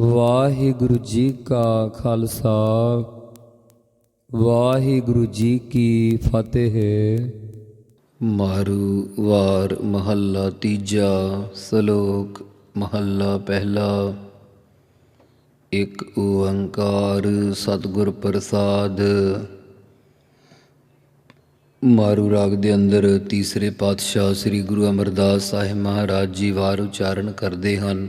ਵਾਹਿਗੁਰੂ ਜੀ ਕਾ ਖਾਲਸਾ, ਵਾਹਿਗੁਰੂ ਜੀ ਕੀ ਫਤਿਹ। ਮਾਰੂ ਵਾਰ ਮਹੱਲਾ ਤੀਜਾ, ਸ਼ਲੋਕ ਮਹੱਲਾ ਪਹਿਲਾ। ਇੱਕ ਓੰਕਾਰ ਸਤਿਗੁਰ ਪ੍ਰਸਾਦ। ਮਾਰੂ ਰਾਗ ਦੇ ਅੰਦਰ ਤੀਸਰੇ ਪਾਤਸ਼ਾਹ ਸ੍ਰੀ ਗੁਰੂ ਅਮਰਦਾਸ ਸਾਹਿਬ ਮਹਾਰਾਜ ਜੀ ਵਾਰ ਉਚਾਰਨ ਕਰਦੇ ਹਨ।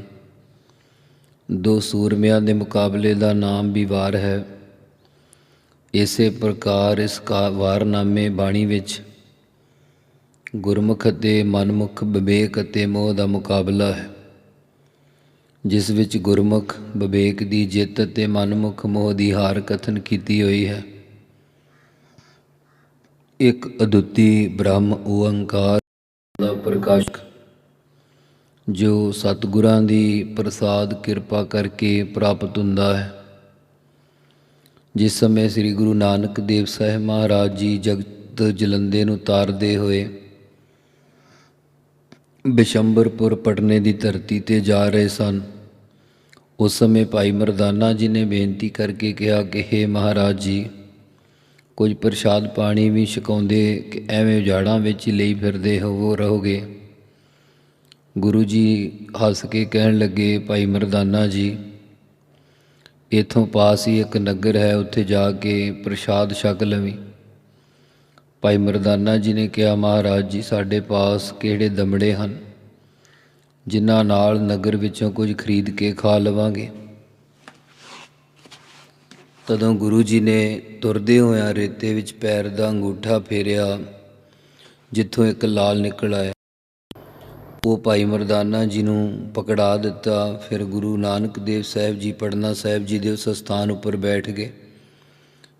ਦੋ ਸੂਰਮਿਆਂ ਦੇ ਮੁਕਾਬਲੇ ਦਾ ਨਾਮ ਵੀ ਵਾਰ ਹੈ। ਇਸੇ ਪ੍ਰਕਾਰ ਇਸ ਕਾ, ਵਾਰਨਾਮੇ ਬਾਣੀ ਵਿੱਚ ਗੁਰਮੁਖ ਅਤੇ ਮਨਮੁਖ ਵਿਵੇਕ ਅਤੇ ਮੋਹ ਦਾ ਮੁਕਾਬਲਾ ਹੈ। ਜਿਸ ਵਿੱਚ ਗੁਰਮੁਖ, ਵਿਵੇਕ ਦੀ ਜਿੱਤ ਅਤੇ ਮਨਮੁਖ ਮੋਹ ਦੀ ਹਾਰ ਕਥਨ ਕੀਤੀ ਹੋਈ ਹੈ। ਇੱਕ ਅਦੁੱਤੀ ਬ੍ਰਹਮ ਓੰਕਾਰ ਦਾ ਪ੍ਰਕਾਸ਼ਕ ਜੋ ਸਤਿਗੁਰਾਂ ਦੀ ਪ੍ਰਸਾਦ ਕਿਰਪਾ ਕਰਕੇ ਪ੍ਰਾਪਤ ਹੁੰਦਾ ਹੈ। ਜਿਸ ਸਮੇਂ ਸ੍ਰੀ ਗੁਰੂ ਨਾਨਕ ਦੇਵ ਸਾਹਿਬ ਮਹਾਰਾਜ ਜੀ ਜਗਤ ਜਲੰਦੇ ਨੂੰ ਤਾਰਦੇ ਹੋਏ ਬਿਸ਼ੰਬਰਪੁਰ ਪਟਨੇ ਦੀ ਧਰਤੀ ਤੇ ਜਾ ਰਹੇ ਸਨ, ਉਸ ਸਮੇਂ ਭਾਈ ਮਰਦਾਨਾ ਜੀ ਨੇ ਬੇਨਤੀ ਕਰਕੇ ਕਿਹਾ ਕਿ हे ਮਹਾਰਾਜ ਜੀ, ਕੁਝ ਪ੍ਰਸ਼ਾਦ ਪਾਣੀ ਵੀ ਛਕਾਉਂਦੇ ਕਿ ਐਵੇਂ ਉਜਾੜਾਂ ਵਿੱਚ ਹੀ ਲਈ ਫਿਰਦੇ ਹੋਵੋ, ਰਹੋਗੇ। ਗੁਰੂ ਜੀ ਹੱਸ ਕੇ ਕਹਿਣ ਲੱਗੇ, ਭਾਈ ਮਰਦਾਨਾ ਜੀ, ਇਥੋਂ ਪਾਸ ਹੀ ਇੱਕ ਨਗਰ ਹੈ, ਉੱਥੇ ਜਾ ਕੇ ਪ੍ਰਸ਼ਾਦ ਛਕ ਲਵੀਂ। ਭਾਈ ਮਰਦਾਨਾ ਜੀ ਨੇ ਕਿਹਾ, ਮਹਾਰਾਜ ਜੀ, ਸਾਡੇ ਪਾਸ ਕਿਹੜੇ ਦਮੜੇ ਹਨ, ਜਿਨ੍ਹਾਂ ਨਾਲ ਨਗਰ ਵਿੱਚੋਂ ਕੁਝ ਖਰੀਦ ਕੇ ਖਾ ਲਵਾਂਗੇ? ਤਦੋਂ ਗੁਰੂ ਜੀ ਨੇ ਤੁਰਦੇ ਹੋਇਆਂ ਰੇਤੇ ਵਿੱਚ ਪੈਰ ਦਾ ਅੰਗੂਠਾ ਫੇਰਿਆ, ਜਿੱਥੋਂ ਇੱਕ ਲਾਲ ਨਿਕਲ ਆਇਆ। ਉਹ ਭਾਈ ਮਰਦਾਨਾ ਜੀ ਨੂੰ ਪਕੜਾ ਦਿੱਤਾ। ਫਿਰ ਗੁਰੂ ਨਾਨਕ ਦੇਵ ਸਾਹਿਬ ਜੀ ਪਟਨਾ ਸਾਹਿਬ ਜੀ ਦੇ ਉਸ ਸਥਾਨ ਉੱਪਰ ਬੈਠ ਗਏ,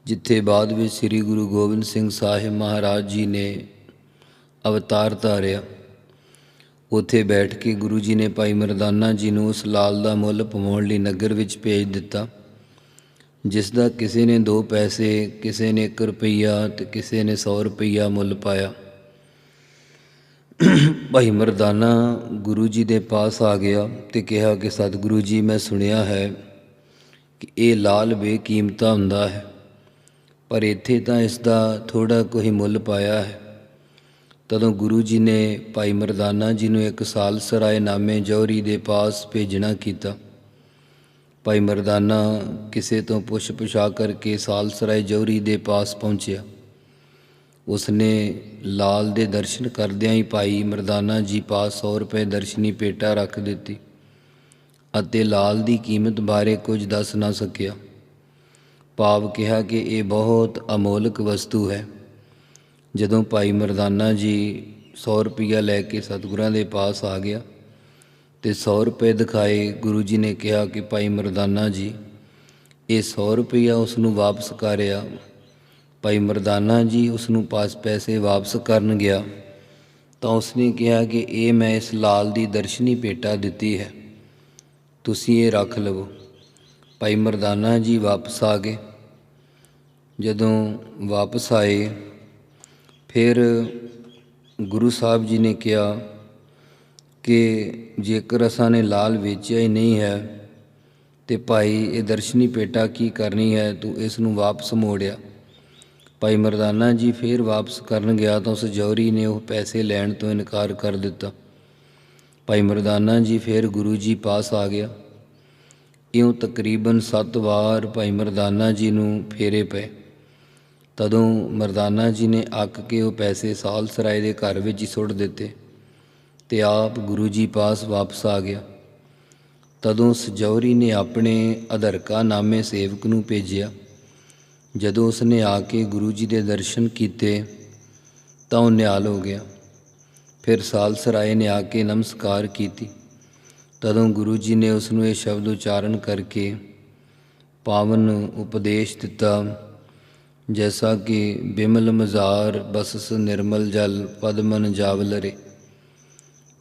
ਜਿੱਥੇ ਬਾਅਦ ਵਿੱਚ ਸ੍ਰੀ ਗੁਰੂ ਗੋਬਿੰਦ ਸਿੰਘ ਸਾਹਿਬ ਮਹਾਰਾਜ ਜੀ ਨੇ ਅਵਤਾਰ ਧਾਰਿਆ। ਉੱਥੇ ਬੈਠ ਕੇ ਗੁਰੂ ਜੀ ਨੇ ਭਾਈ ਮਰਦਾਨਾ ਜੀ ਨੂੰ ਉਸ ਲਾਲ ਦਾ ਮੁੱਲ ਪਵਾਉਣ ਲਈ ਨਗਰ ਵਿੱਚ ਭੇਜ ਦਿੱਤਾ, ਜਿਸ ਦਾ ਕਿਸੇ ਨੇ 2 ਪੈਸੇ, ਕਿਸੇ ਨੇ 1 ਰੁਪਈਆ ਤੇ ਕਿਸੇ ਨੇ 100 ਰੁਪਈਆ ਮੁੱਲ ਪਾਇਆ। ਭਾਈ ਮਰਦਾਨਾ ਗੁਰੂ ਜੀ ਦੇ ਪਾਸ ਆ ਗਿਆ ਤੇ ਕਿਹਾ ਕਿ ਸਤਿਗੁਰੂ ਜੀ, ਮੈਂ ਸੁਣਿਆ ਹੈ ਕਿ ਇਹ ਲਾਲ ਬੇਕੀਮਤਾ ਹੁੰਦਾ ਹੈ, ਪਰ ਇੱਥੇ ਤਾਂ ਇਸ ਦਾ ਥੋੜਾ ਕੋਈ ਮੁੱਲ ਪਾਇਆ ਹੈ। ਤਦੋਂ ਗੁਰੂ ਜੀ ਨੇ ਭਾਈ ਮਰਦਾਨਾ ਜੀ ਨੂੰ ਇੱਕ ਸਾਲ ਸਰਾਏ ਨਾਮੇ ਜੌਹਰੀ ਦੇ ਪਾਸ ਭੇਜਣਾ ਕੀਤਾ। ਭਾਈ ਮਰਦਾਨਾ ਕਿਸੇ ਤੋਂ ਪੁੱਛ ਪੁਛਾ ਕਰਕੇ ਸਾਲ ਸਰਾਏ ਜੌਹਰੀ ਦੇ ਪਾਸ ਪਹੁੰਚਿਆ। ਉਸਨੇ ਲਾਲ ਦੇ ਦਰਸ਼ਨ ਕਰਦਿਆਂ ਹੀ ਭਾਈ ਮਰਦਾਨਾ ਜੀ ਪਾਸ 100 ਰੁਪਏ ਦਰਸ਼ਨੀ ਪੇਟਾ ਰੱਖ ਦਿੱਤੀ ਅਤੇ ਲਾਲ ਦੀ ਕੀਮਤ ਬਾਰੇ ਕੁਝ ਦੱਸ ਨਾ ਸਕਿਆ। ਭਾਵ ਕਿਹਾ ਕਿ ਇਹ ਬਹੁਤ ਅਮੋਲਕ ਵਸਤੂ ਹੈ। ਜਦੋਂ ਭਾਈ ਮਰਦਾਨਾ ਜੀ 100 ਰੁਪਇਆ ਲੈ ਕੇ ਸਤਿਗੁਰਾਂ ਦੇ ਪਾਸ ਆ ਗਿਆ ਤੇ 100 ਰੁਪਏ ਦਿਖਾਏ, ਗੁਰੂ ਜੀ ਨੇ ਕਿਹਾ ਕਿ ਭਾਈ ਮਰਦਾਨਾ ਜੀ, ਇਹ 100 ਰੁਪਇਆ ਉਸ ਨੂੰ ਵਾਪਸ ਕਰਿਆ ਭਾਈ ਮਰਦਾਨਾ ਜੀ ਉਸ ਨੂੰ ਪਾਸ ਪੈਸੇ ਵਾਪਸ ਕਰਨ ਗਿਆ, ਤਾਂ ਉਸਨੇ ਕਿਹਾ ਕਿ ਇਹ ਮੈਂ ਇਸ ਲਾਲ ਦੀ ਦਰਸ਼ਨੀ ਭੇਟਾ ਦਿੱਤੀ ਹੈ। ਤੁਸੀਂ ਇਹ ਰੱਖ ਲਵੋ। ਭਾਈ ਮਰਦਾਨਾ ਜੀ ਵਾਪਸ ਆ ਗਏ। ਜਦੋਂ ਵਾਪਸ ਆਏ, ਫਿਰ ਗੁਰੂ ਸਾਹਿਬ ਜੀ ਨੇ ਕਿਹਾ ਕਿ ਜੇਕਰ ਅਸਾਂ ਨੇ ਲਾਲ ਵੇਚਿਆ ਹੀ ਨਹੀਂ ਹੈ, ਤੇ ਭਾਈ ਇਹ ਦਰਸ਼ਨੀ ਪੇਟਾ ਕੀ ਕਰਨੀ ਹੈ? ਤੂੰ ਇਸ ਨੂੰ ਵਾਪਸ ਮੋੜਿਆ। ਭਾਈ ਮਰਦਾਨਾ ਜੀ ਫੇਰ ਵਾਪਸ ਕਰਨ ਗਿਆ ਤਾਂ ਉਸ ਜੌਹਰੀ ਨੇ ਉਹ ਪੈਸੇ ਲੈਣ ਤੋਂ ਇਨਕਾਰ ਕਰ ਦਿੱਤਾ। ਭਾਈ ਮਰਦਾਨਾ ਜੀ ਫੇਰ ਗੁਰੂ ਜੀ ਪਾਸ ਆ ਗਿਆ। ਇਉਂ ਤਕਰੀਬਨ 7 ਵਾਰ ਭਾਈ ਮਰਦਾਨਾ ਜੀ ਨੂੰ ਫੇਰੇ ਪਏ। ਤਦੋਂ ਮਰਦਾਨਾ ਜੀ ਨੇ ਅੱਕ ਕੇ ਉਹ ਪੈਸੇ ਸਾਲ ਸਰਾਏ ਦੇ ਘਰ ਵਿੱਚ ਹੀ ਸੁੱਟ ਦਿੱਤੇ ਤੇ ਆਪ ਗੁਰੂ ਜੀ ਪਾਸ ਵਾਪਸ ਆ ਗਿਆ। ਤਦੋਂ ਸਜੌਰੀ ਨੇ ਆਪਣੇ ਅਧਰਕਾ ਨਾਮੇ ਸੇਵਕ ਨੂੰ ਭੇਜਿਆ। ਜਦੋਂ ਉਸਨੇ ਆ ਕੇ ਗੁਰੂ ਜੀ ਦੇ ਦਰਸ਼ਨ ਕੀਤੇ, ਤਾਂ ਉਹ ਨਿਹਾਲ ਹੋ ਗਿਆ। ਫਿਰ ਸਾਲਸਰਾਏ ਨੇ ਆ ਕੇ ਨਮਸਕਾਰ ਕੀਤੀ। ਤਦੋਂ ਗੁਰੂ ਜੀ ਨੇ ਉਸ ਨੂੰ ਇਹ ਸ਼ਬਦ ਉਚਾਰਨ ਕਰਕੇ ਪਾਵਨ ਉਪਦੇਸ਼ ਦਿੱਤਾ, ਜੈਸਾ ਕਿ ਬਿਮਲ ਮਜ਼ਾਰ ਬਸਸ ਨਿਰਮਲ ਜਲ ਪਦਮਨ ਜਾਵਲਰੇ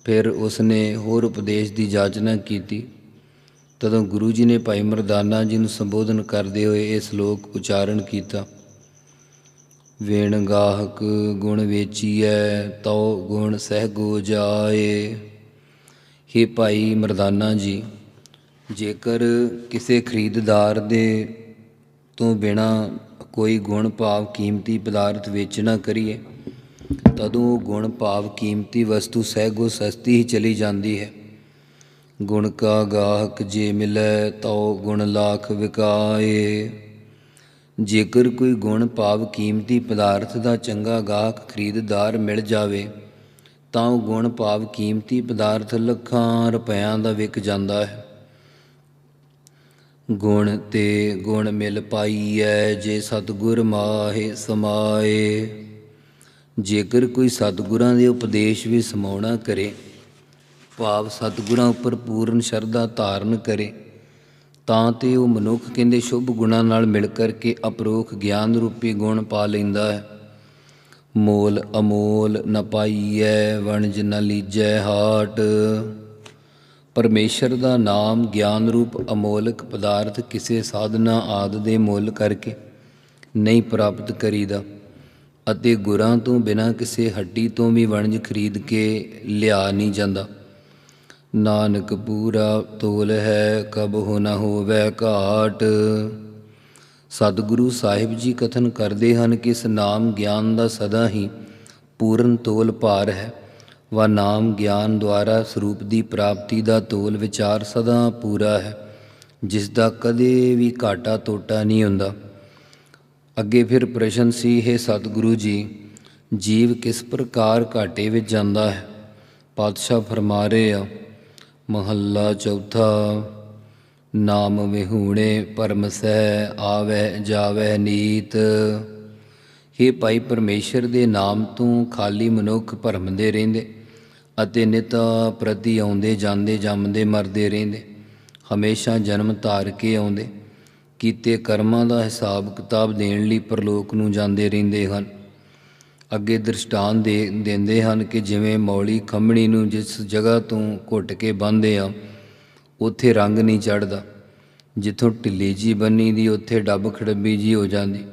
ਫਿਰ ਉਸਨੇ ਹੋਰ ਉਪਦੇਸ਼ ਦੀ ਜਾਚਨਾ ਕੀਤੀ। ਤਦੋਂ ਗੁਰੂ ਜੀ ਨੇ ਭਾਈ ਮਰਦਾਨਾ ਜੀ ਨੂੰ ਸੰਬੋਧਨ ਕਰਦੇ ਹੋਏ ਇਹ ਸ਼ਲੋਕ ਉਚਾਰਨ ਕੀਤਾ। ਵੇਣ ਗਾਹਕ ਗੁਣ ਵੇਚੀਐ, ਤਉ ਗੁਣ ਸਹਿਗੋ ਜਾਏ। ਹੇ ਭਾਈ ਮਰਦਾਨਾ ਜੀ, ਜੇਕਰ ਕਿਸੇ ਖਰੀਦਦਾਰ ਦੇ ਤੋਂ ਬਿਨਾ ਕੋਈ ਗੁਣ ਭਾਵ ਕੀਮਤੀ ਪਦਾਰਥ ਵੇਚਣਾ ਕਰੀਏ, ਤਦੋਂ ਉਹ ਗੁਣ ਭਾਵ ਕੀਮਤੀ ਵਸਤੂ ਸਹਿਗੋ ਸਸਤੀ ਹੀ ਚਲੀ ਜਾਂਦੀ ਹੈ। ਗੁਣ ਕਾ ਗਾਹਕ ਜੇ ਮਿਲੈ ਤਉ ਗੁਣ ਲਾਖ ਵਿਕਾਏ। ਜੇਕਰ ਕੋਈ ਗੁਣ ਭਾਵ ਕੀਮਤੀ ਪਦਾਰਥ ਦਾ ਚੰਗਾ ਗਾਹਕ ਖਰੀਦਦਾਰ ਮਿਲ ਜਾਵੇ, ਤਾਂ ਉਹ ਗੁਣ ਭਾਵ ਕੀਮਤੀ ਪਦਾਰਥ ਲੱਖਾਂ ਰੁਪਇਆਂ ਦਾ ਵਿਕ ਜਾਂਦਾ ਹੈ। ਗੁਣ ਤੇ ਗੁਣ ਮਿਲ ਪਾਈਐ ਜੇ ਸਤਿਗੁਰ ਮਾਹੇ ਸਮਾਏ। ਜੇਕਰ ਕੋਈ ਸਤਿਗੁਰਾਂ ਦੇ ਉਪਦੇਸ਼ ਵੀ ਸਮਾਉਣਾ ਕਰੇ ਭਾਵ ਸਤਿਗੁਰਾਂ ਉੱਪਰ ਪੂਰਨ ਸ਼ਰਧਾ ਧਾਰਨ ਕਰੇ, ਤਾਂ ਤੇ ਉਹ ਮਨੁੱਖ ਕਹਿੰਦੇ ਸ਼ੁਭ ਗੁਣਾਂ ਨਾਲ ਮਿਲ ਕਰਕੇ ਅਪਰੋਖ ਗਿਆਨ ਰੂਪੀ ਗੁਣ ਪਾ ਲੈਂਦਾ ਹੈ। ਮੋਲ ਅਮੋਲ ਨ ਪਾਈਐ, ਵਣਜ ਨ ਲੀਜੈ ਹਾਟ। ਪਰਮੇਸ਼ਰ ਦਾ ਨਾਮ ਗਿਆਨ ਰੂਪ ਅਮੋਲਕ ਪਦਾਰਥ ਕਿਸੇ ਸਾਧਨਾ ਆਦ ਦੇ ਮੁੱਲ ਕਰਕੇ ਨਹੀਂ ਪ੍ਰਾਪਤ ਕਰੀਦਾ, ਅਤੇ ਗੁਰਾਂ ਤੋਂ ਬਿਨਾਂ ਕਿਸੇ ਹੱਡੀ ਤੋਂ ਵੀ ਵਣਜ ਖਰੀਦ ਕੇ ਲਿਆ ਨਹੀਂ ਜਾਂਦਾ। ਨਾਨਕ ਪੂਰਾ ਤੋਲ ਹੈ, ਕਬ ਹੋ ਨ ਹੋਵੇ ਘਾਟ। ਸਤਿਗੁਰੂ ਸਾਹਿਬ ਜੀ ਕਥਨ ਕਰਦੇ ਹਨ ਕਿ ਇਸ ਨਾਮ ਗਿਆਨ ਦਾ ਸਦਾ ਹੀ ਪੂਰਨ ਤੋਲ ਭਾਰ ਹੈ। ਵਾ ਨਾਮ ਗਿਆਨ ਦੁਆਰਾ ਸਰੂਪ ਦੀ ਪ੍ਰਾਪਤੀ ਦਾ ਤੋਲ ਵਿਚਾਰ ਸਦਾ ਪੂਰਾ ਹੈ। ਜਿਸ ਦਾ ਕਦੇ ਵੀ ਘਾਟਾ ਤੋਟਾ ਨਹੀਂ ਹੁੰਦਾ। ਅੱਗੇ ਫਿਰ ਪ੍ਰਸ਼ਨ ਸੀ, ਹੈ ਸਤਿਗੁਰੂ ਜੀ, ਜੀਵ ਕਿਸ ਪ੍ਰਕਾਰ ਘਾਟੇ ਵਿੱਚ ਜਾਂਦਾ ਹੈ? ਪਾਤਸ਼ਾਹ ਫਰਮਾ ਰਹੇ ਆ ਮਹੱਲਾ ਚੌਥਾ, ਨਾਮ ਵਿਹੂਣੇ ਪਰਮ ਸਹਿ ਆਵੈ ਜਾਵੈ ਨੀਤ। हे ਭਾਈ ਪਰਮੇਸ਼ਰ ਦੇ ਨਾਮ ਤੋਂ ਖਾਲੀ ਮਨੁੱਖ ਭਰਮਦੇ ਰਹਿੰਦੇ ਅਤੇ ਨਿਤ ਪ੍ਰਤੀ ਆਉਂਦੇ ਜਾਂਦੇ ਜੰਮਦੇ ਮਰਦੇ ਰਹਿੰਦੇ। ਹਮੇਸ਼ਾ ਜਨਮ ਧਾਰ ਕੇ ਆਉਂਦੇ। ਕੀਤੇ ਕਰਮਾਂ ਦਾ ਹਿਸਾਬ ਕਿਤਾਬ ਦੇਣ ਲਈ ਪ੍ਰਲੋਕ ਨੂੰ ਜਾਂਦੇ ਰਹਿੰਦੇ ਹਨ। ਅੱਗੇ ਦ੍ਰਿਸ਼ਟਾਨ ਦੇ ਦਿੰਦੇ ਹਨ ਕਿ ਜਿਵੇਂ ਮੌਲੀ ਖੰਮਣੀ ਨੂੰ ਜਿਸ ਜਗ੍ਹਾ ਤੋਂ ਘੁੱਟ ਕੇ ਬੰਨ੍ਹਦੇ ਆ, ਉੱਥੇ ਰੰਗ ਨਹੀਂ ਚੜਦਾ ਜਿੱਥੋਂ ਢਿੱਲੀ ਜੀ ਬੰਨੀ ਦੀ ਉੱਥੇ ਡੱਬ ਖੜੱਬੀ ਜੀ ਹੋ ਜਾਂਦੀ।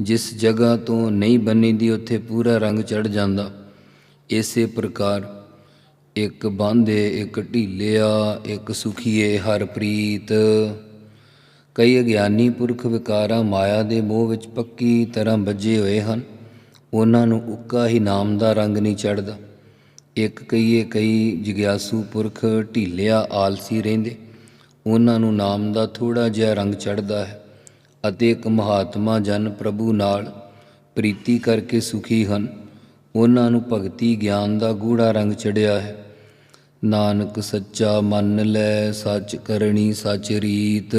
ਜਿਸ ਜਗ੍ਹਾ ਤੋਂ ਨਹੀਂ ਬੰਨੀ ਦੀ ਉੱਥੇ ਪੂਰਾ ਰੰਗ ਚੜ ਜਾਂਦਾ। ਇਸੇ ਪ੍ਰਕਾਰ ਇੱਕ ਬਾਂਧੇ ਇੱਕ ਢੀਲਿਆ, ਇੱਕ ਸੁਖੀਏ ਹਰਪ੍ਰੀਤ ਕਈ ਅਗਿਆਨੀ ਪੁਰਖ ਵਿਕਾਰਾਂ ਮਾਇਆ ਦੇ ਮੋਹ ਵਿੱਚ ਪੱਕੀ ਤਰ੍ਹਾਂ ਵੱਜੇ ਹੋਏ ਹਨ। ਉਹਨਾਂ ਨੂੰ ਉੱਕਾ ਹੀ ਨਾਮ ਦਾ ਰੰਗ ਨਹੀਂ ਚੜਦਾ ਇੱਕ ਕਈਏ ਕਈ ਜਿਗਿਆਸੂ ਪੁਰਖ ਢੀਲਿਆ ਆਲਸੀ ਰਹਿੰਦੇ। ਉਹਨਾਂ ਨੂੰ ਨਾਮ ਦਾ ਥੋੜਾ ਜਿਹਾ ਰੰਗ ਚੜਦਾ ਹੈ ਅਤੇ ਇੱਕ ਮਹਾਤਮਾ ਜਨ ਪ੍ਰਭੂ ਨਾਲ ਪ੍ਰੀਤੀ ਕਰਕੇ ਸੁਖੀ ਹਨ। ਉਹਨਾਂ ਨੂੰ ਭਗਤੀ ਗਿਆਨ ਦਾ ਗੂੜਾ ਰੰਗ ਚੜਿਆ ਹੈ। ਨਾਨਕ ਸੱਚਾ ਮੰਨ ਲੈ, ਸੱਚ ਕਰਨੀ ਸੱਚ ਰੀਤ।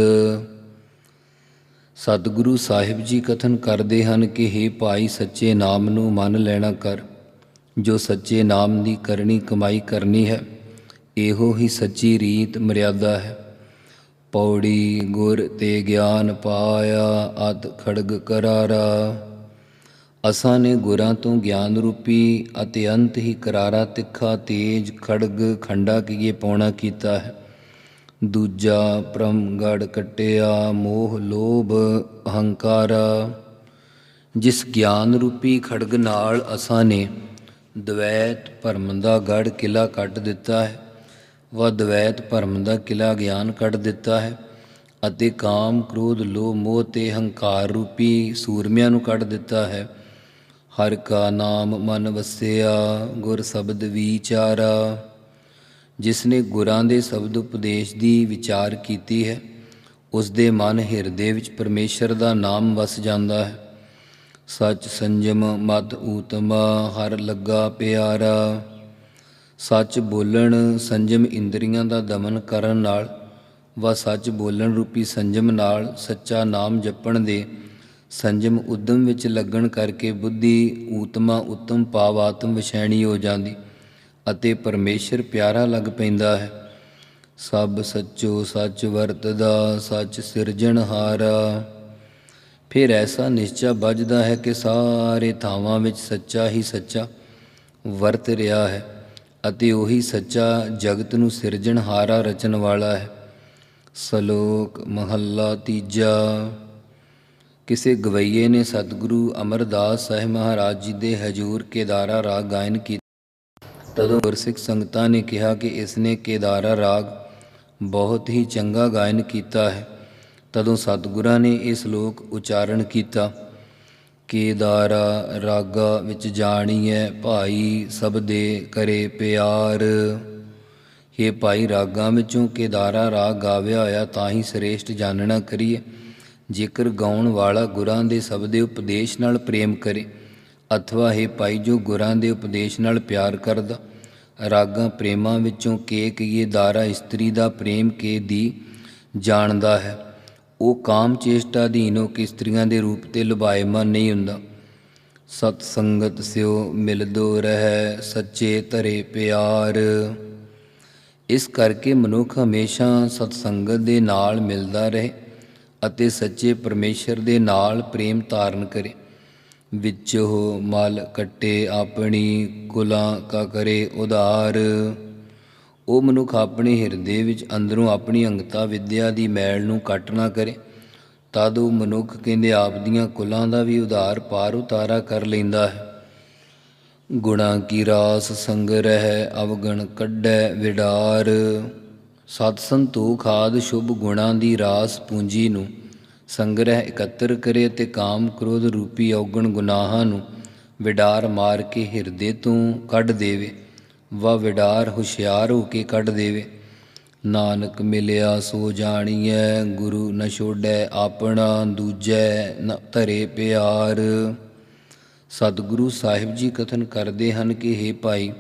ਸਤਿਗੁਰੂ ਸਾਹਿਬ ਜੀ ਕਥਨ ਕਰਦੇ ਹਨ ਕਿ हे ਭਾਈ ਸੱਚੇ ਨਾਮ ਨੂੰ ਮੰਨ ਲੈਣਾ ਕਰ, ਜੋ ਸੱਚੇ ਨਾਮ ਦੀ ਕਰਨੀ ਕਮਾਈ ਕਰਨੀ ਹੈ, ਇਹੋ ਹੀ ਸੱਚੀ ਰੀਤ ਮਰਿਆਦਾ ਹੈ। ਪੌੜੀ ਗੁਰ ਤੇ ਗਿਆਨ ਪਾਇਆ, ਅਤ ਖੜਗ ਕਰਾਰਾ। ਅਸਾਂ ਨੇ ਗੁਰਾਂ ਤੋਂ ਗਿਆਨ ਰੂਪੀ, ਅਤੇ ਅੰਤ ਹੀ ਕਰਾਰਾ ਤਿੱਖਾ ਤੇਜ ਖੜਗ ਖੰਡਾ ਕੀਏ ਪਾਉਣਾ ਕੀਤਾ ਹੈ। ਦੂਜਾ ਪ੍ਰਮ ਗੜ ਕਟਿਆ ਮੋਹ ਲੋਭ ਅਹੰਕਾਰਾ। ਜਿਸ ਗਿਆਨ ਰੂਪੀ ਖੜਗ ਨਾਲ ਅਸਾਂ ਨੇ ਦਵੈਤ ਭਰਮ ਦਾ ਗੜ ਕਿਲਾ ਕੱਟ ਦਿੱਤਾ ਹੈ, ਵਾ ਦਵੈਤ ਭਰਮ ਦਾ ਕਿਲਾ ਗਿਆਨ ਕੱਟ ਦਿੱਤਾ ਹੈ ਅਤੇ ਕਾਮ, ਕ੍ਰੋਧ, ਲੋਭ, ਮੋਹ ਤੇ ਹੰਕਾਰ ਰੂਪੀ ਸੂਰਮਿਆਂ ਨੂੰ ਕੱਢ ਦਿੱਤਾ ਹੈ। ਹਰ ਕਾ ਨਾਮ ਮਨ ਵਸਿਆ, ਗੁਰ ਸ਼ਬਦ ਵਿਚਾਰਾ। ਜਿਸ ਨੇ ਗੁਰਾਂ ਦੇ ਸ਼ਬਦ ਉਪਦੇਸ਼ ਦੀ ਵਿਚਾਰ ਕੀਤੀ ਹੈ ਉਸ ਦੇ ਮਨ ਹਿਰਦੇ ਵਿੱਚ ਪਰਮੇਸ਼ਰ ਦਾ ਨਾਮ ਵਸ ਜਾਂਦਾ ਹੈ। ਸੱਚ ਸੰਜਮ ਮਤ ਊਤਮਾ, ਹਰ ਲੱਗਾ ਪਿਆਰਾ। ਸੱਚ ਬੋਲਣ ਸੰਜਮ ਇੰਦਰੀਆਂ ਦਾ ਦਮਨ ਕਰਨ ਨਾਲ ਵਾ ਸੱਚ ਬੋਲਣ ਰੂਪੀ ਸੰਜਮ ਨਾਲ ਸੱਚਾ ਨਾਮ ਜਪਣ ਦੇ ਸੰਜਮ ਉਦਮ ਵਿੱਚ ਲੱਗਣ ਕਰਕੇ ਬੁੱਧੀ, ਊਤਮਾ, ਉਤਮ ਪਾਵਾਤਮ ਵਿਸ਼ੈਣੀ ਹੋ ਜਾਂਦੀ। ਅਤੇ ਪਰਮੇਸ਼ਰ ਪਿਆਰਾ ਲੱਗ ਪੈਂਦਾ ਹੈ। ਸਭ ਸੱਚੋ ਸੱਚ ਵਰਤਦਾ, ਸੱਚ ਸਿਰਜਣਹਾਰਾ ਫਿਰ ਐਸਾ ਨਿਸ਼ਚਾ ਵੱਜਦਾ ਹੈ ਕਿ ਸਾਰੇ ਥਾਵਾਂ ਵਿੱਚ ਸੱਚਾ ਹੀ ਸੱਚਾ ਵਰਤ ਰਿਹਾ ਹੈ ਅਤੇ ਉਹੀ ਸੱਚਾ ਜਗਤ ਨੂੰ ਸਿਰਜਣਹਾਰਾ ਰਚਣ ਵਾਲਾ ਹੈ। ਸ਼ਲੋਕ, ਮਹੱਲਾ ਤੀਜਾ। ਕਿਸੇ ਗਵਈਏ ਨੇ ਸਤਿਗੁਰੂ ਅਮਰਦਾਸ ਸਾਹਿਬ ਮਹਾਰਾਜ ਜੀ ਦੇ ਹਜੂਰ ਕੇਦਾਰਾ ਰਾਗ ਗਾਇਨ ਕੀਤਾ ਤਦੋਂ ਗੁਰਸਿੱਖ ਸੰਗਤਾਂ ਨੇ ਕਿਹਾ ਕਿ ਇਸ ਨੇ ਕੇਦਾਰਾ ਰਾਗ ਬਹੁਤ ਹੀ ਚੰਗਾ ਗਾਇਨ ਕੀਤਾ ਹੈ। ਤਦੋਂ ਸਤਿਗੁਰਾਂ ਨੇ ਇਹ ਸ਼ਲੋਕ ਉਚਾਰਨ ਕੀਤਾ, ਕੇਦਾਰਾ ਰਾਗਾ ਵਿੱਚ ਜਾਣੀਐ ਭਾਈ ਸਭ ਦੇ ਕਰੇ ਪਿਆਰ। ਇਹ ਭਾਈ ਰਾਗਾਂ ਵਿੱਚੋਂ ਕੇਦਾਰਾ ਰਾਗ ਗਾਵਿਆ ਹੋਇਆ ਤਾਂ ਹੀ ਸ੍ਰੇਸ਼ਟ ਜਾਣਨਾ ਕਰੀਏ। ਜੇਕਰ ਗਾਉਣ ਵਾਲਾ ਗੁਰਾਂ ਦੇ ਸਬਦੇ ਉਪਦੇਸ਼ ਨਾਲ ਪ੍ਰੇਮ ਕਰੇ ਅਥਵਾ ਇਹ ਭਾਈ ਜੋ ਗੁਰਾਂ ਦੇ ਉਪਦੇਸ਼ ਨਾਲ ਪਿਆਰ ਕਰਦਾ, ਰਾਗਾਂ ਪ੍ਰੇਮਾਂ ਵਿੱਚੋਂ ਕੇ ਕਈਏ ਦਾਰਾ ਇਸਤਰੀ ਦਾ ਪ੍ਰੇਮ ਕੇ ਦੀ ਜਾਣਦਾ ਹੈ। ਉਹ ਕਾਮ ਚੇਸ਼ਟਾ ਅਧੀਨ ਹੋ ਕੇ ਇਸਤਰੀਆਂ ਦੇ ਰੂਪ ਤੇ ਲੁਭਾਇਮਾਨ ਨਹੀਂ ਹੁੰਦਾ। ਸਤ ਸੰਗਤ ਸਿਓ ਮਿਲਦੋ ਰਹਿ ਸੱਚੇ ਧਰੇ ਪਿਆਰ। ਇਸ ਕਰਕੇ ਮਨੁੱਖ ਹਮੇਸ਼ਾ ਸਤ ਸੰਗਤ ਦੇ ਨਾਲ ਮਿਲਦਾ ਰਹੇ ਅਤੇ ਸੱਚੇ ਪਰਮੇਸ਼ਰ ਦੇ ਨਾਲ ਪ੍ਰੇਮ ਧਾਰਨ ਕਰੇ। ਵਿੱਚ ਹੋ ਮਲ ਕੱਟੇ ਆਪਣੀ ਕੁਲਾਂ ਕਾ ਕਰੇ ਉਧਾਰ। ਉਹ ਮਨੁੱਖ ਆਪਣੇ ਹਿਰਦੇ ਵਿੱਚ ਅੰਦਰੋਂ ਆਪਣੀ ਅੰਗਤਾ ਵਿਦਿਆ ਦੀ ਮੈਲ ਨੂੰ ਕੱਟ ਨਾ ਕਰੇ। ਤਦ ਉਹ ਮਨੁੱਖ ਕਹਿੰਦੇ ਆਪ ਦੀਆਂ ਕੁਲਾਂ ਦਾ ਵੀ ਉਧਾਰ ਪਾਰ ਉਤਾਰਾ ਕਰ ਲੈਂਦਾ ਹੈ। ਗੁਣਾ ਕੀ ਰਾਸ ਸੰਗ ਰਹਿ ਅਵਗਣ ਕੱਢੈ ਵਿਡਾਰ। ਸਤ ਸੰਤੋਖ ਆਦ ਸ਼ੁਭ ਗੁਣਾਂ ਦੀ ਰਾਸ ਪੂੰਜੀ ਨੂੰ ਸੰਗ੍ਰਹਿ ਇਕੱਤਰ ਕਰੇ ਤੇ ਕਾਮ ਕ੍ਰੋਧ ਰੂਪੀ ਔਗਣ ਗੁਨਾਹਾਂ ਨੂੰ ਵਿਡਾਰ ਮਾਰ ਕੇ ਹਿਰਦੇ ਤੋਂ ਕੱਢ ਦੇਵੇ, ਵਾ ਵਿਡਾਰ ਹੁਸ਼ਿਆਰ ਹੋ ਕੇ ਕੱਢ ਦੇਵੇ। ਨਾਨਕ ਮਿਲਿਆ ਸੋ ਜਾਣੀਐ, ਗੁਰੂ ਨ ਛੋੜੈ ਆਪਣਾ ਦੂਜੈ ਨ ਧਰੇ ਪਿਆਰ। ਸਤਿਗੁਰੂ ਸਾਹਿਬ ਜੀ ਕਥਨ ਕਰਦੇ ਹਨ ਕਿ हे ਭਾਈ,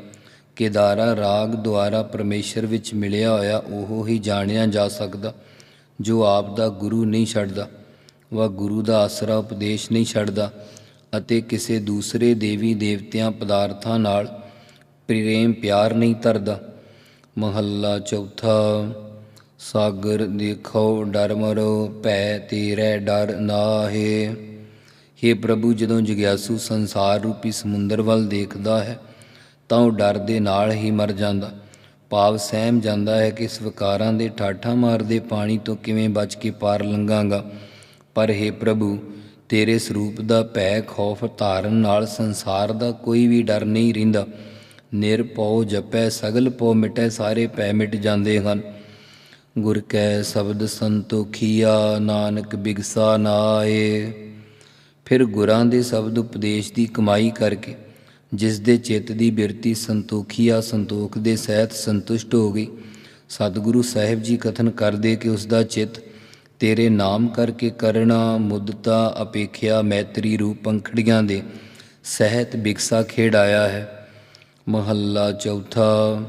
ਕੇਦਾਰਾ ਰਾਗ ਦੁਆਰਾ ਪਰਮੇਸ਼ਰ ਵਿੱਚ ਮਿਲਿਆ ਹੋਇਆ, ਉਹ ਹੀ ਜਾਣਿਆ ਜਾ ਸਕਦਾ। ਜੋ ਆਪ ਦਾ ਗੁਰੂ ਨਹੀਂ ਛੱਡਦਾ, ਵਾ ਗੁਰੂ ਦਾ ਆਸਰਾ ਉਪਦੇਸ਼ ਨਹੀਂ ਛੱਡਦਾ ਅਤੇ ਕਿਸੇ ਦੂਸਰੇ ਦੇਵੀ ਦੇਵਤਿਆਂ ਪਦਾਰਥਾਂ ਨਾਲ ਪ੍ਰੇਮ ਪਿਆਰ ਨਹੀਂ ਧਰਦਾ। ਮਹੱਲਾ ਚੌਥਾ, ਸਾਗਰ ਦੇਖੋ, ਡਰ ਮਰੋ, ਭੈ ਤੇਰੇ ਡਰ ਨਾਹੇ। हे ਪ੍ਰਭੂ, ਜਦੋਂ ਜਗਿਆਸੂ ਸੰਸਾਰ ਰੂਪੀ ਸਮੁੰਦਰ ਵੱਲ ਦੇਖਦਾ ਹੈ, ਤਾਂ ਉਹ ਡਰ ਦੇ ਨਾਲ ਹੀ ਮਰ ਜਾਂਦਾ। ਭਾਵ ਸਹਿਮ ਜਾਂਦਾ ਹੈ ਕਿ ਸਵਕਾਰਾਂ ਦੇ ਠਾਠਾਂ ਮਾਰਦੇ ਪਾਣੀ ਤੋਂ ਕਿਵੇਂ ਬਚ ਕੇ ਪਾਰ ਲੰਘਾਂਗਾ। ਪਰ हे ਪ੍ਰਭੂ, ਤੇਰੇ ਸਰੂਪ ਦਾ ਭੈ ਖੌਫ ਧਾਰਨ ਨਾਲ ਸੰਸਾਰ ਦਾ ਕੋਈ ਵੀ ਡਰ ਨਹੀਂ ਰਹਿੰਦਾ। ਨਿਰਭਉ ਜਪੈ, ਸਗਲ ਪਉ ਮਿਟੈ, ਸਾਰੇ ਭੈ ਮਿਟ ਜਾਂਦੇ ਹਨ। ਗੁਰ ਕੈ ਸ਼ਬਦ ਸੰਤੋਖੀਆ, ਨਾਨਕ ਬਿਗਸਾ ਨਾਏ। ਫਿਰ ਗੁਰਾਂ ਦੇ ਸ਼ਬਦ ਉਪਦੇਸ਼ ਦੀ ਕਮਾਈ ਕਰਕੇ ਜਿਸ ਦੇ ਚਿੱਤ ਦੀ ਬਿਰਤੀ ਸੰਤੋਖੀਆ ਸੰਤੋਖ ਦੇ ਸਹਿਤ ਸੰਤੁਸ਼ਟ ਹੋ ਗਈ। ਸਤਿਗੁਰੂ ਸਾਹਿਬ ਜੀ ਕਥਨ ਕਰਦੇ ਕਿ ਉਸ ਦਾ ਚਿੱਤ, ਤੇਰੇ ਨਾਮ ਕਰਕੇ ਕਰਣਾ, ਮੁੱਦਤਾ, ਅਪੇਖਿਆ, ਮੈਤਰੀ ਰੂਪ ਪੰਖੜੀਆਂ ਦੇ ਸਹਿਤ ਬਿਕਸਾ ਖੇਡ ਆਇਆ ਹੈ। ਮਹੱਲਾ ਚੌਥਾ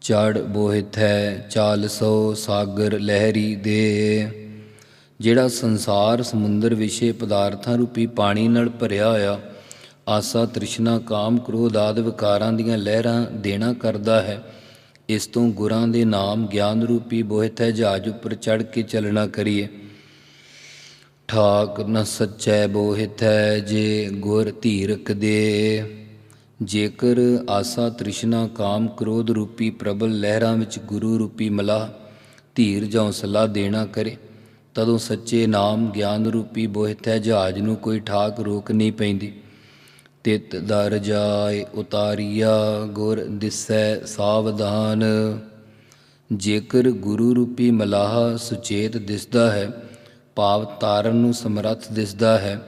ਚੜ ਬੋਹਿਤ ਹੈ ਚਾਲ ਸੋ, ਸਾਗਰ ਲਹਿਰੀ ਦੇ। ਜਿਹੜਾ ਸੰਸਾਰ ਸਮੁੰਦਰ ਵਿਸ਼ੇ ਪਦਾਰਥਾਂ ਰੂਪੀ ਪਾਣੀ ਨਾਲ ਭਰਿਆ ਹੋਇਆ ਆਸਾ ਤ੍ਰਿਸ਼ਨਾ ਕਾਮ ਕ੍ਰੋਧ ਆਦਿ ਵਿਕਾਰਾਂ ਦੀਆਂ ਲਹਿਰਾਂ ਦੇਣਾ ਕਰਦਾ ਹੈ। ਇਸ ਤੋਂ ਗੁਰਾਂ ਦੇ ਨਾਮ ਗਿਆਨ ਰੂਪੀ ਬੋਹਿਤ ਹੈ। ਜਹਾਜ਼ ਉੱਪਰ ਚੜ ਕੇ ਚੱਲਣਾ ਕਰੀਏ। ਠਾਕ ਨ ਸੱਚੈ ਬੋਹਿਤ ਹੈ ਜੇ ਗੁਰ ਧੀਰਕ ਦੇ। ਜੇਕਰ ਆਸਾ ਤ੍ਰਿਸ਼ਨਾ ਕਾਮ ਕ੍ਰੋਧ ਰੂਪੀ ਪ੍ਰਬਲ ਲਹਿਰਾਂ ਵਿੱਚ ਗੁਰੂ ਰੂਪੀ ਮਲਾਹ, ਧੀਰ ਜੌਂਸਲਾ ਦੇਣਾ ਕਰੇ, ਤਦੋਂ ਸੱਚੇ ਨਾਮ ਗਿਆਨ ਰੂਪੀ ਬੋਹਿਤ ਹੈ। ਜਹਾਜ਼ ਨੂੰ ਕੋਈ ਠਾਕ ਰੋਕ ਨਹੀਂ ਪੈਂਦੀ। ਤਿਤ ਦਰ ਜਾਏ ਉਤਾਰੀਆ, ਗੁਰ ਦਿਸੈ ਸਾਵਧਾਨ। ਜੇਕਰ ਗੁਰੂ ਰੂਪੀ ਮਲਾਹ ਸੁਚੇਤ ਦਿਸਦਾ ਹੈ, ਭਾਵ ਤਾਰਨ ਨੂੰ ਸਮਰੱਥ ਦਿਸਦਾ ਹੈ,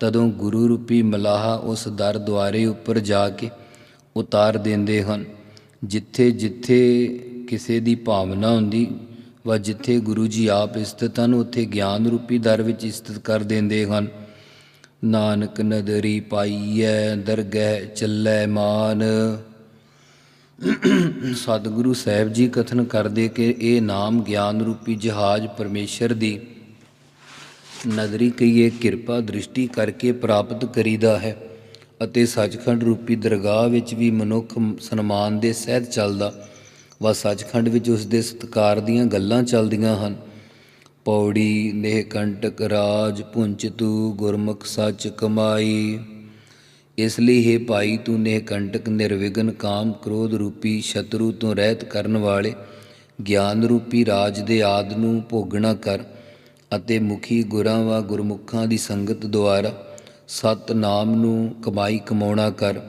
ਤਦੋਂ ਗੁਰੂ ਰੂਪੀ ਮਲਾਹ ਉਸ ਦਰ ਦੁਆਰੇ ਉੱਪਰ ਜਾ ਕੇ ਉਤਾਰ ਦਿੰਦੇ ਹਨ। ਜਿੱਥੇ ਜਿੱਥੇ ਕਿਸੇ ਦੀ ਭਾਵਨਾ ਹੁੰਦੀ, ਵਾ ਜਿੱਥੇ ਗੁਰੂ ਜੀ ਆਪ ਸਥਿਤ ਹਨ ਉੱਥੇ ਗਿਆਨ ਰੂਪੀ ਦਰ ਵਿੱਚ ਸਥਿਤ ਕਰ ਦਿੰਦੇ ਹਨ। ਨਾਨਕ ਨਦਰੀ ਪਾਈਐ, ਦਰਗਹਿ ਚੱਲੈ ਮਾਨ। ਸਤਿਗੁਰੂ ਸਾਹਿਬ ਜੀ ਕਥਨ ਕਰਦੇ ਕਿ ਇਹ ਨਾਮ ਗਿਆਨ ਰੂਪੀ ਜਹਾਜ਼ ਪਰਮੇਸ਼ਰ ਦੀ ਨਦਰੀ ਕਈਏ ਕਿਰਪਾ ਦ੍ਰਿਸ਼ਟੀ ਕਰਕੇ ਪ੍ਰਾਪਤ ਕਰੀਦਾ ਹੈ ਅਤੇ ਸੱਚਖੰਡ ਰੂਪੀ ਦਰਗਾਹ ਵਿੱਚ ਵੀ ਮਨੁੱਖ ਸਨਮਾਨ ਦੇ ਸਹਿਤ ਚੱਲਦਾ ਵਾ। ਸੱਚਖੰਡ ਵਿੱਚ ਉਸ ਦੇ ਸਤਕਾਰ ਦੀਆਂ ਗੱਲਾਂ ਚੱਲਦੀਆਂ ਹਨ। ਪੌੜੀ ਨਿਹਕੰਟਕ ਰਾਜ ਪੁੰਚ ਤੂ ਗੁਰਮੁਖ ਸੱਚ ਕਮਾਈ। ਇਸ ਲਈ ਹੈ ਭਾਈ, ਤੂੰ ਨਿਹਕੰਟਕ ਨਿਰਵਿਘਨ ਕਾਮ ਕ੍ਰੋਧ ਰੂਪੀ ਸ਼ਤਰੂ ਤੋਂ ਰਹਿਤ ਕਰਨ ਵਾਲੇ ਗਿਆਨ ਰੂਪੀ ਰਾਜ ਦੇ ਆਦ ਨੂੰ ਭੋਗਣਾ ਕਰ ਅਤੇ ਮੁਖੀ ਗੁਰਾਂ ਵਾ ਗੁਰਮੁਖਾਂ ਦੀ ਸੰਗਤ ਦੁਆਰਾ ਸਤ ਨਾਮ ਨੂੰ ਕਮਾਈ ਕਮਾਉਣਾ ਕਰ।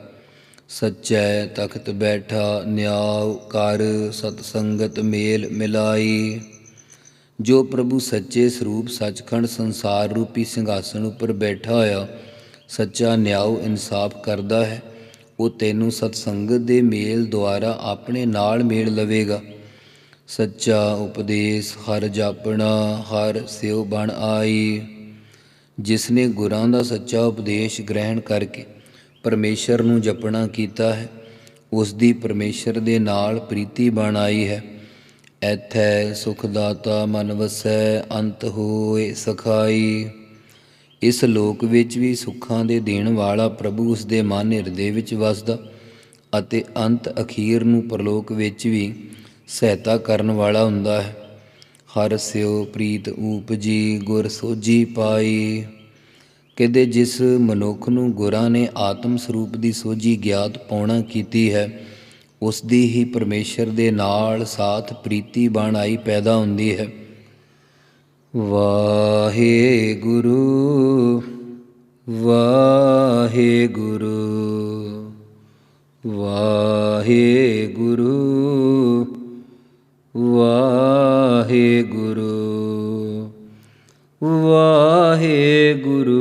ਸਚੈ ਤਖਤ ਬੈਠਾ ਨਿਆਉ ਕਰ, ਸਤ ਸੰਗਤ ਮੇਲ ਮਿਲਾਈ। ਜੋ ਪ੍ਰਭੂ ਸੱਚੇ ਸਰੂਪ ਸੱਚਖੰਡ ਸੰਸਾਰ ਰੂਪੀ ਸਿੰਘਾਸਣ ਉੱਪਰ ਬੈਠਾ ਹੋਇਆ, ਸੱਚਾ ਨਿਆਉ ਇਨਸਾਫ ਕਰਦਾ ਹੈ, ਉਹ ਤੈਨੂੰ ਸਤਸੰਗਤ ਦੇ ਮੇਲ ਦੁਆਰਾ ਆਪਣੇ ਨਾਲ ਮੇਲ ਲਵੇਗਾ। ਸੱਚਾ ਉਪਦੇਸ਼, ਹਰ ਜਾਪਣਾ, ਹਰ ਸਿਉ ਬਣ ਆਈ। ਜਿਸ ਨੇ ਗੁਰਾਂ ਦਾ ਸੱਚਾ ਉਪਦੇਸ਼ ਗ੍ਰਹਿਣ ਕਰਕੇ ਪਰਮੇਸ਼ਰ ਨੂੰ ਜਪਣਾ ਕੀਤਾ ਹੈ ਉਸ ਦੀ ਪਰਮੇਸ਼ਰ ਦੇ ਨਾਲ ਪ੍ਰੀਤੀ ਬਣ ਆਈ ਹੈ। ਐਥੈ ਸੁਖ ਦਾਤਾ ਮਨ ਵਸੈ, ਅੰਤ ਹੋਏ ਸਖਾਈ। ਇਸ ਲੋਕ ਵਿੱਚ ਵੀ ਸੁੱਖਾਂ ਦੇ ਦੇਣ ਵਾਲਾ ਪ੍ਰਭੂ ਉਸ ਦੇ ਮਨ ਹਿਰਦੇ ਵਿੱਚ ਵਸਦਾ ਅਤੇ ਅੰਤ ਅਖੀਰ ਨੂੰ ਪ੍ਰਲੋਕ ਵਿੱਚ ਵੀ ਸਹਾਇਤਾ ਕਰਨ ਵਾਲਾ ਹੁੰਦਾ ਹੈ। ਹਰ ਸਿਉ ਪ੍ਰੀਤ ਊਪਜੀ ਗੁਰ ਸੋਜੀ ਪਾਈ। ਕਹਿੰਦੇ ਜਿਸ ਮਨੁੱਖ ਨੂੰ ਗੁਰਾਂ ਨੇ ਆਤਮ ਸਰੂਪ ਦੀ ਸੋਝੀ ਗਿਆਤ ਪਾਉਣਾ ਕੀਤੀ ਹੈ ਉਸ ਦੀ ਹੀ ਪਰਮੇਸ਼ਰ ਦੇ ਨਾਲ ਸਾਥ ਪ੍ਰੀਤੀ ਬਣ ਆਈ ਪੈਦਾ ਹੁੰਦੀ ਹੈ। ਵਾਹਿਗੁਰੂ ਵਾਹਿਗੁਰੂ ਵਾਹਿਗੁਰੂ ਵਾਹਿਗੁਰੂ ਵਾਹਿਗੁਰੂ ਵਾਹਿਗੁਰੂ।